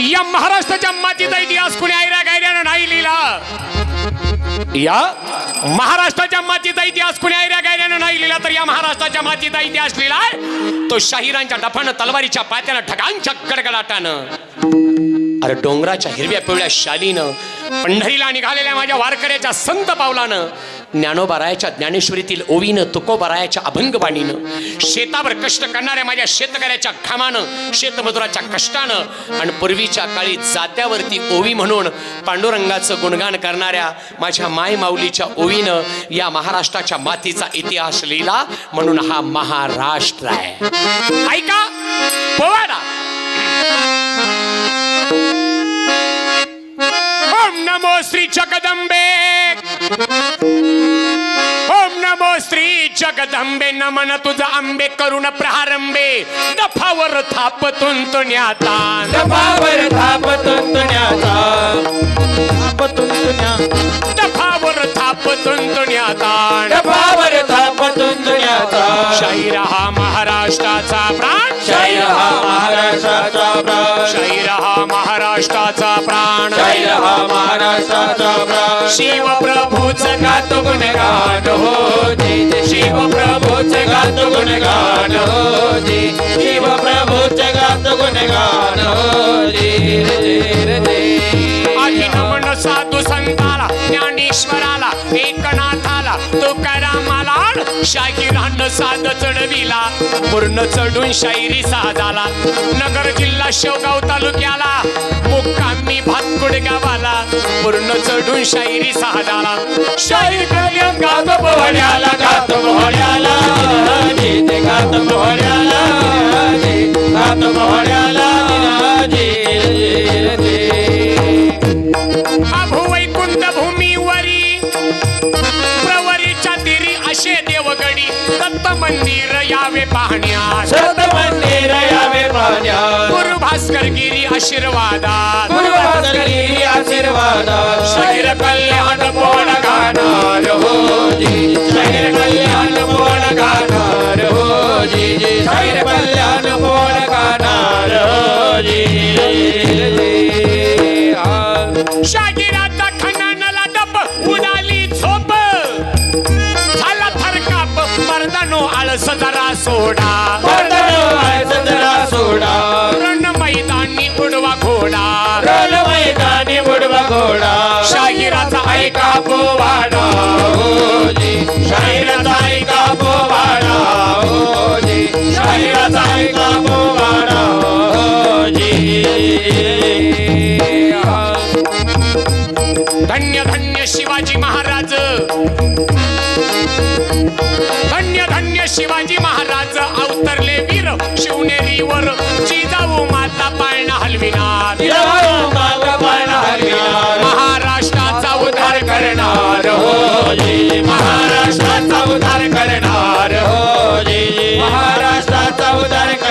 या महाराष्ट्राच्या मातीचा इतिहास कुणी आयऱ्या गायऱ्यानं नाही लिहिला? या महाराष्ट्राच्या मातीचा इतिहास कुणी आयऱ्या गायऱ्यानं नाही लिहिला? तर या महाराष्ट्राच्या मातीचा इतिहास लिहिलाय? तो शाहिरांच्या डफानं तलवारीच्या पात्यानं ठगांच्या कडकडाटानं अरे डोंगराच्या हिरव्या पिवळ्या शालीनं पंढरीला निघालेल्या माझ्या वारकऱ्याच्या संत पावलानं ज्ञानोबारायाच्या ज्ञानेश्वरीतील ओवीनं तुकोबारायाच्या अभंगवाणीनं शेतावर कष्ट करणाऱ्या माझ्या शेतकऱ्याच्या घामानं शेतमजुराच्या कष्टानं आणि पूर्वीच्या काळी जात्यावरती ओवी म्हणून पांडुरंगाचं गुणगान करणाऱ्या माझ्या माय माऊलीच्या ओवीनं या महाराष्ट्राच्या मातीचा इतिहास लिहिला म्हणून हा महाराष्ट्र आहे. ऐका पोवाडा ओम नमो श्री जगदंबे. ओम नमो श्री जगदंबे नमन तुझा आंबे करुण प्रारंभे. दफावर थाप तुंतुण्याता डबावर थाप तुंतण्याचा थाप तुंतण्या दफावर थाप तुंतुण्याता डबावर थाप तुंतण्याचा शाहीर हा महाराष्ट्राचा प्राण. महाराष्ट्राचा प्राण. शाहीर हा महाराष्ट्राचा प्राण. शाहीर हा महाराष्ट्राचा प्राण. शिव प्रभूच गातो गुणगान हो. जय जय. शिव प्रभूचे गातो गुणगान हो. जय शिव प्रभूचे गातो गुणगान हो. साधू संताला ज्ञानेश्वराला एकनाथाला तुकारामाला शाहिरान साध चढविला पूर्ण चढून शायरी साजाला. नगर जिल्हा शेवगाव तालुक्याला मुक्कामी भातकुड गावाला पूर्ण चढून शायरी साजाला. शाहीर कलियम गातो पोहण्याला गातो मंदिर यावे पाहण्यास सत मंदिर यावे पाहण्यात गुरु भास्कर गिरी आशीर्वादात. गुरु भास्करी आशीर्वाद शरीर कल्याण पोण गाणार. हो जी शरीर कल्याण पोळ गाणार. हो जी जी. शरीर कल्याण पोळ गाणार. हो जी. शरीराचा ऐका पोवाडा हो जी ऐका पोवाडा हो जी ऐका पोवाडा हो धन्य धन्य शिवाजी महाराज. धन्य धन्य शिवाजी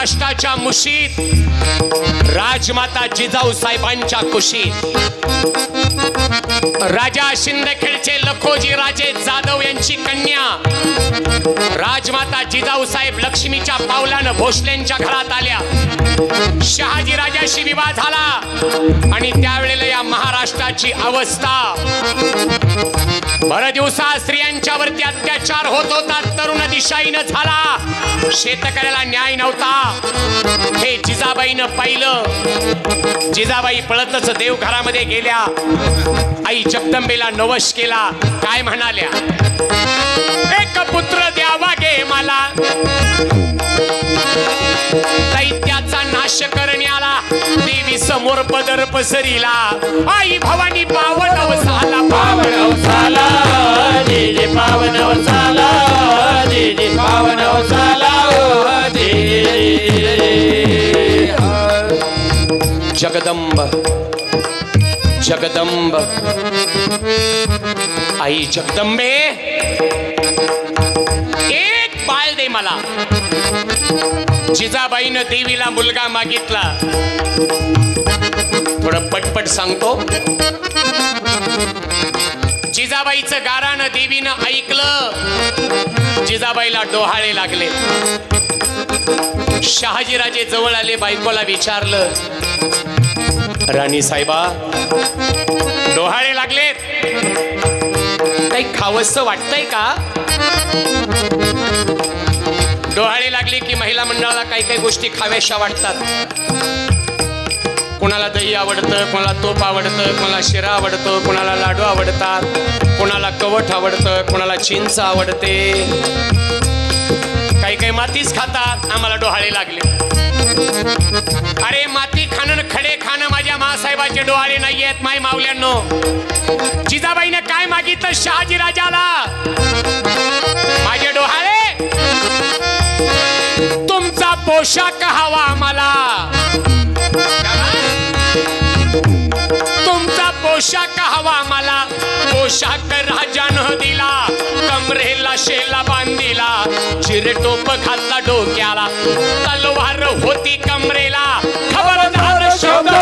महाराष्ट्राच्या मुशीत राजमाता जिजाऊ साहेबांच्या कुशीत. राजा शिंदखेडचे लखोजी राजे जाधव यांची कन्या. राजमाता जिजाऊ साहेब लक्ष्मीच्या पावलानं भोसलेंच्या घरात आल्या. शहाजी राजाशी विवाह झाला. आणि त्यावेळेला या महाराष्ट्राची अवस्था भर दिवसा स्त्रियांच्यावरती अत्याचार होत होता. तरुण दिशाईनं झाला. शेतकऱ्याला न्याय नव्हता. हे जिजाबाईनं पाहिलं. जिजाबाई पळतच देवघरामध्ये गेल्या. आई जगदंबेला नवश केला. काय म्हणाल्या? एक पुत्र द्यावा गे मला. दैत्याचा नाश करण्याला देवी समोर पदर पसरीला. आई भवानी पावन झाला पावन जे जे पावन जे जे पावन जे जगदंब जगदंब. आई जगदंबे एक बाळ दे मला. जिजाबाईनं देवीला मुलगा मागितला. थोडं पटपट सांगतो. जिजाबाईचं गारानं देवीनं ऐकलं. जिजाबाईला डोहाळे लागले. शहाजीराजे जवळ आले बायकोला विचारलं राणी साहेबा डोहाळे लागलेत? काही खावंस वाटतंय का? डोहाळे लागले की महिला मंडळाला काही काही गोष्टी खाव्याशा वाटतात. कोणाला दही आवडतं कोणाला तोप आवडतं कोणाला शिरा आवडतो कोणाला लाडू आवडतात कोणाला कवठ आवडतं कोणाला चिंच आवडते. काही काही मातीच खातात आम्हाला डोहाळे लागले. अरे माती खाणं खडे खाणं माझ्या मासाहेबाचे डोहाळे नाही आहेत माय मावल्यांनो जिजाबाईने काय शहाजी राजाला. माझे डोहाळे. तुमचा पोशाख हवा आम्हाला. तुमचा पोशाख हवा आम्हाला. पोशाख राजानं दिला. कमरेला शेला बांधिला. चिरटोप खाल्ला डोक्याला. तलवार होती कमरेला. खबरदार शब्द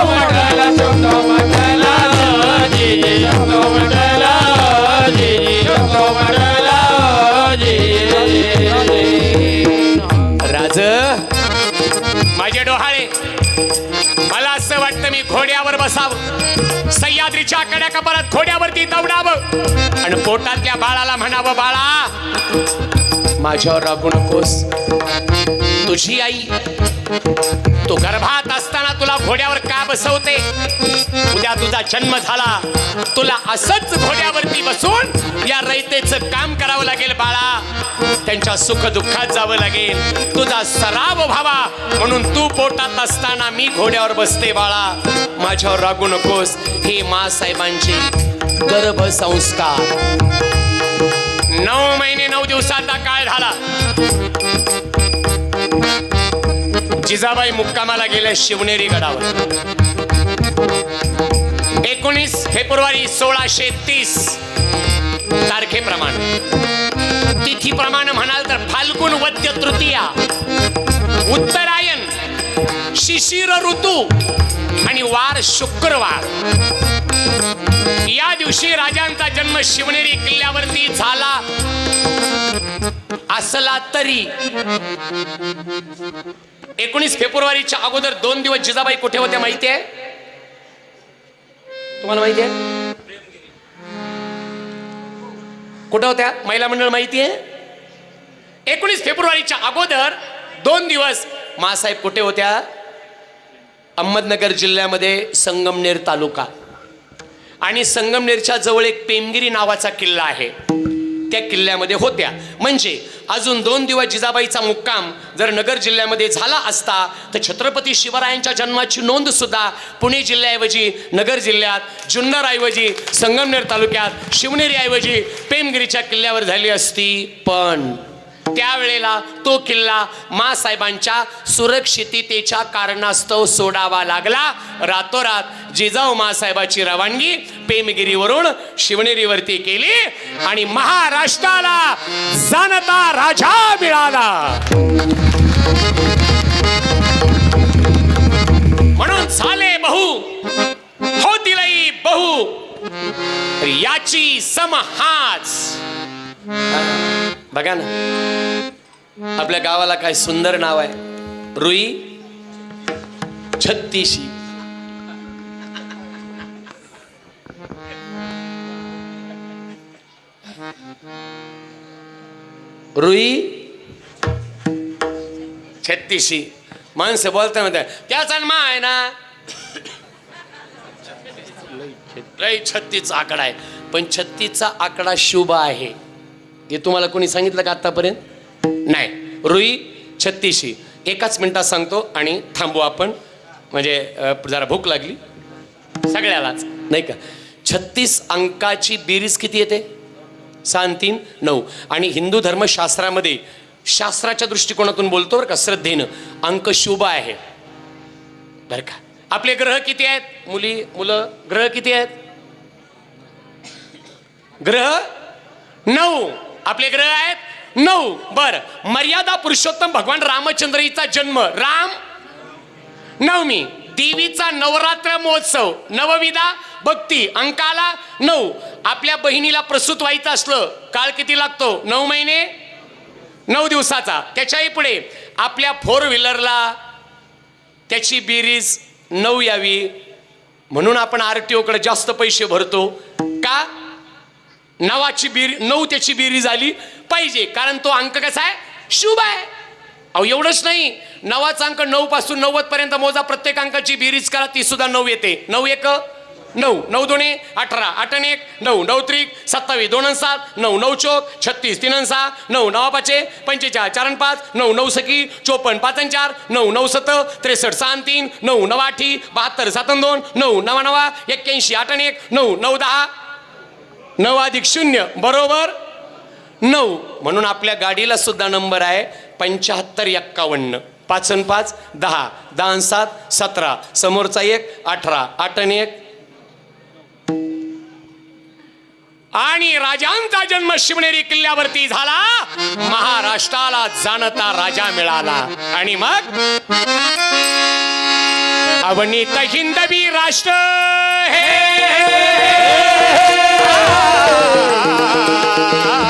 काकड्या कड्या परत घोड्यावरती दौडावं. आणि पोटातल्या बाळाला म्हणावं बाळा माझ्यावर रागू नकोस. तुझी आई तू गर्भात असताना तुला घोड्यावर का बसवते? उद्या तुझा जन्म झाला. तुला असंच घोड्यावरती बसून या रयतेचं काम करावं लागेल बाळा. त्यांच्या सुख दुःखात जावं लागेल. तुझा सराव व्हावा म्हणून तू पोटात असताना मी घोड्यावर बसते बाळा. माझ्यावर रागू नकोस. हे मा साहेबांचे गर्भ संस्कार. नऊ महिने नऊ दिवसाचा काळ झाला? जिजाबाई मुक्कामाला गेल्या शिवनेरी गडावर. एकोणीस फेब्रुवारी सोळाशे तीस तारखेप्रमाणे. तिथीप्रमाणे म्हणाल तर फाल्गुन वद्य तृतीया. उत्तरायण शिशिर ऋतू आणि वार शुक्रवार. या दिवशी राजांचा जन्म शिवनेरी किल्ल्यावरती झाला असला तरी. एकोणीस फेब्रुवारीच्या अगोदर दोन दिवस जिजाबाई कुठे होत्या माहिती आहे तुम्हाला माहिती आहे कुठं होत्या? महिला मंडळ माहिती आहे एकोणीस फेब्रुवारीच्या अगोदर दोन दिवस मासाहेब कुठे होत्या? अहमदनगर जिल्ह्यामध्ये संगमनेर तालुका. आणि संगमनेरच्या जवळ एक पेमगिरी नावाचा किल्ला आहे. त्या किल्ल्यामध्ये होत्या. म्हणजे अजून दोन दिवस जिजाबाईचा मुक्काम जर नगर जिल्ह्यामध्ये झाला असता तर छत्रपती शिवरायांच्या जन्माची नोंद सुद्धा पुणे जिल्ह्याऐवजी नगर जिल्ह्यात जुन्नरऐवजी संगमनेर तालुक्यात शिवनेरीऐवजी पेमगिरीच्या किल्ल्यावर झाली असती. पण त्यावेळेला तो किल्ला मासाहेबांच्या सुरक्षिततेच्या कारणास्तव सोडावा लागला. रातोरात जिजाऊ मासाहेबाची रवानगी पेमगिरीवरून शिवनेरीवरती केली आणि महाराष्ट्राला जाणता राजा मिळाला. म्हणून झाले बहु होतीलही बहु याची समहाच बघा ना. आपल्या गावाला काय सुंदर नाव आहे. रुई छत्तीशी. रुई छत्तीशी. माणसं बोलता म्हणतात त्याचा मा आहे ना? लई छत्तीचा आकडा आहे. पण छत्तीसचा आकडा शुभ आहे. हे तुम्हाला कोणी सांगितलं का आतापर्यंत नाही. रुई छत्तीशी. एकाच मिनिटात सांगतो आणि थांबू आपण. म्हणजे जरा भूक लागली. सगळ्यालाच. नाही का? छत्तीस अंकाची बेरीज किती येते? सहा तीन नऊ. आणि हिंदू धर्मशास्त्रामध्ये शास्त्राच्या दृष्टिकोनातून बोलतो बरं का श्रद्धेनं. अंक शुभ आहे. बरं का? आपले ग्रह किती आहेत? मुली मुलं ग्रह किती आहेत? ग्रह नऊ. आपले ग्रह आहेत? नऊ. बर. मर्यादा पुरुषोत्तम भगवान रामचंद्रीचा जन्म राम नवमी. देवीचा नवरात्र महोत्सव. नवविधा भक्ती अंकाला नऊ. आपल्या बहिणीला प्रसूत व्हायचं असलं काळ किती लागतो? नऊ महिने? नऊ दिवसाचा. त्याच्याही पुढे आपल्या फोर व्हीलरला त्याची बेरीज नऊ यावी. म्हणून आपण आर टी ओकडे जास्त पैसे भरतो. का? नवाची बेरी नऊ त्याची बेरीज झाली पाहिजे. कारण तो अंक कसा आहे? शुभ आहे. अहो एवढंच नाही. नवाचा अंक नऊ पासून नव्वद पर्यंत मोजा. प्रत्येक अंकाची बेरीज करा ती सुद्धा नऊ येते. नऊ एक नऊ. नऊ दोन्ही अठरा. आठ एक नऊ. नऊ त्रिक सत्तावीस. दोन सात नऊ. नऊ चोक छत्तीस. तीन सहा नऊ. नवा पाचे पंचेचाळ चार पाच नऊ. नऊ सकी चोपन्न. पाच चार नऊ. नऊ सत त्रेसष्ट. सहा तीन नऊ. नवा आठी बहात्तर. सात दोन नऊ. नवा नवा एक्क्याऐंशी. आठ आणि एक नऊ. नऊ दहा. नऊ अधिक शून्य बरोबर? नऊ. म्हणून आपल्या गाडीला सुद्धा नंबर आहे पंच्याहत्तर एक्कावन्न. पाच आणि पाच दहा. दहा सात सतरा. समोरचा एक अठरा. आठ आणि एक. आणि राजांचा जन्म शिवनेरी किल्ल्यावरती झाला. महाराष्ट्राला जाणता राजा मिळाला. आणि मग? अवनीत हिंदवी राष्ट्र! अवनीत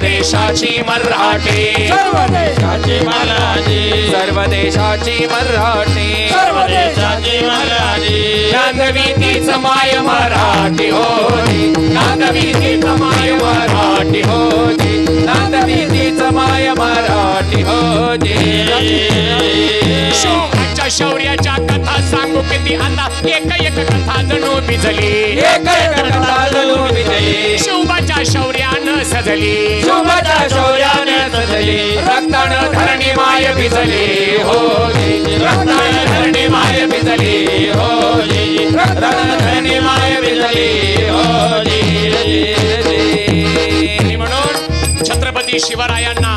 देशाची मराठी. सर्व देशाचे महाराजे सर्व देशाची मराठी. सर्व देशाचे महाराजे नांदवी तीच माय मराठी होती. नांदवी तीच माय मराठी होती. नांदवीतीच माय मराठी होती. शिवाच्या शौर्याच्या कथा सांगू किती आता एक एक कथा जणू भिजली एक एक कथा जणू भिजली. शिवबाच्या शौर्यानं सजली. शुभाच्या शौर्याने सजली. रक्तानं धरणी माय भिजली होती रक्ताने धरणी माय भिजली होती रक्ताने धरणी माय भिजली म्हणून छत्रपती शिवरायांना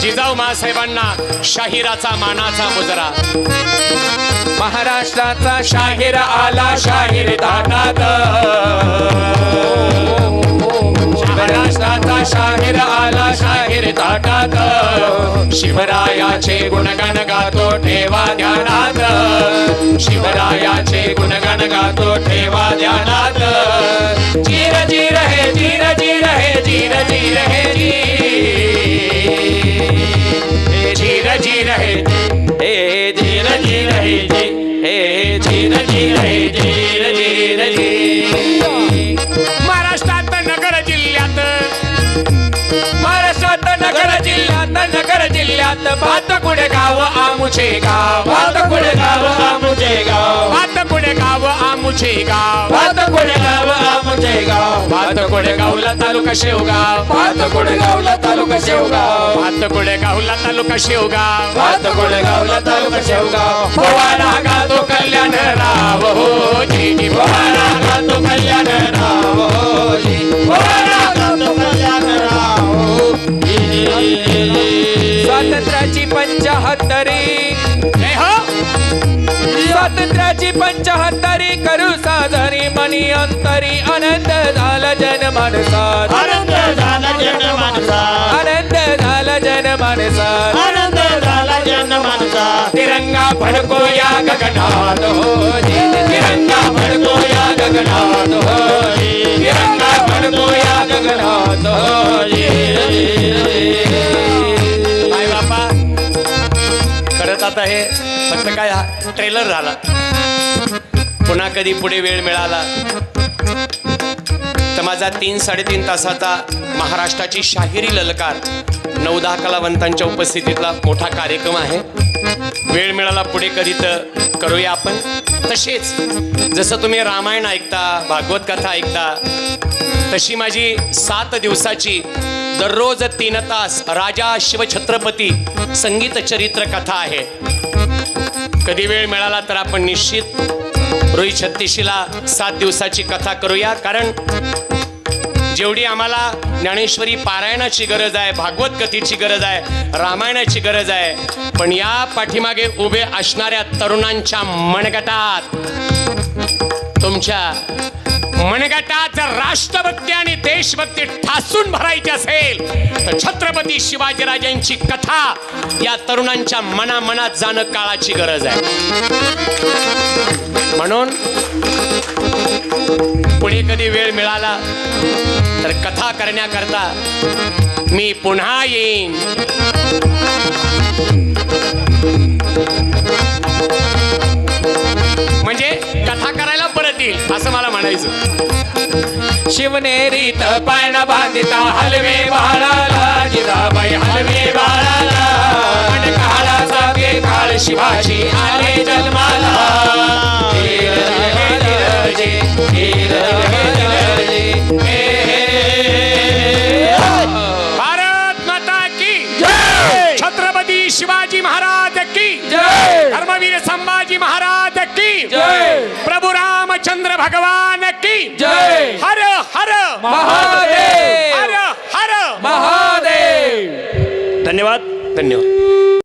जिजाऊ मासाहेबांना शाहिराचा मानाचा मुजरा. महाराष्ट्राचा शाहीर आला शाहीर ताटात महाराष्ट्राचा शाहीर आला शाहीर ताटात शिवरायाचे गुणगण गातो ठेवा ध्यानात. शिवरायाचे गुणगण गातो ठेवा ध्यानात. चिर चिर हे चिर जीर जीर हे हे हे हे हे जी। हे हे जी। महाराष्ट्रात नगर जिल्ह्यात महाराष्ट्रात नगर जिल्ह्यात नगर जिल्ह्यात भातकुड गाव आमुचे गाव भातकुड गाव आमुचे गाव. आमुचे गाव भातकुड गाव आमुचे गाव भातकुडे गावला तालुका शेवगाव भातकुड गावला तालुका शेवगाव भातकुडे गावला तालुका शेवगाव भातकुड गावला तालुका शेवगाव पोवाडा गातो कल्याण राव हो जी जी पोवाडा गातो कल्याण राव हो जी. पोवाडा गातो कल्याण राव हो जी. स्वातंत्र्याची पंचाहत्तरी. जय हो! स्वातंत्र्याची पंचाहत्तरी करू साजरी मनी अंतरी. आनंद झाला जनमानसात. आनंद झाला जन माणसा आनंद झाला जनमानसात. आनंद झाला जन माणसा तिरंगा फडको या गगनात. हो जी. तिरंगा फडको या गगनात. हो जी. तिरंगा फडको या गगनात. हो जी. काय बापा खरंच आता हे फक्त काय हा ट्रेलर झाला. पुन्हा कधी पुढे वेळ मिळाला. तर माझा तीन साडेतीन तासाचा महाराष्ट्राची शाहिरी ललकार नऊ दहा कलावंतांच्या उपस्थितीतला मोठा कार्यक्रम आहे. वेळ मिळाला पुढे कधी तर करूया आपण. तसेच जसं तुम्ही रामायण ऐकता भागवत कथा ऐकता तशी माझी सात दिवसाची दररोज तीन तास राजा शिवछत्रपती संगीत चरित्र कथा आहे. कधी वेळ मिळाला तर आपण निश्चित रोहित छत्तीशीला सात दिवसाची कथा करूया. कारण जेवढी आम्हाला ज्ञानेश्वरी पारायणाची गरज आहे भागवत कथेची गरज आहे रामायणाची गरज आहे पण या पाठीमागे उभे असणाऱ्या तरुणांच्या मनगटात तुमच्या मनगटात जर राष्ट्रभक्ती आणि देशभक्ती ठासून भरायची असेल तर छत्रपती शिवाजीराजांची कथा या तरुणांच्या मनामनात जाणं काळाची गरज आहे. म्हणून पुढे कधी वेळ मिळाला तर कथा करण्याकरता मी पुन्हा येईन. म्हणजे कथा करायला असं मला म्हणायचं. शिवनेरीत पायना बांधिता हलवे बाळाला जिजाबाई हलवे बाळाला. पण काळाचा काळ शिवाजी आले. भगवान की जय। हर हर महादेव। हर हर महादेव। धन्यवाद धन्यवाद।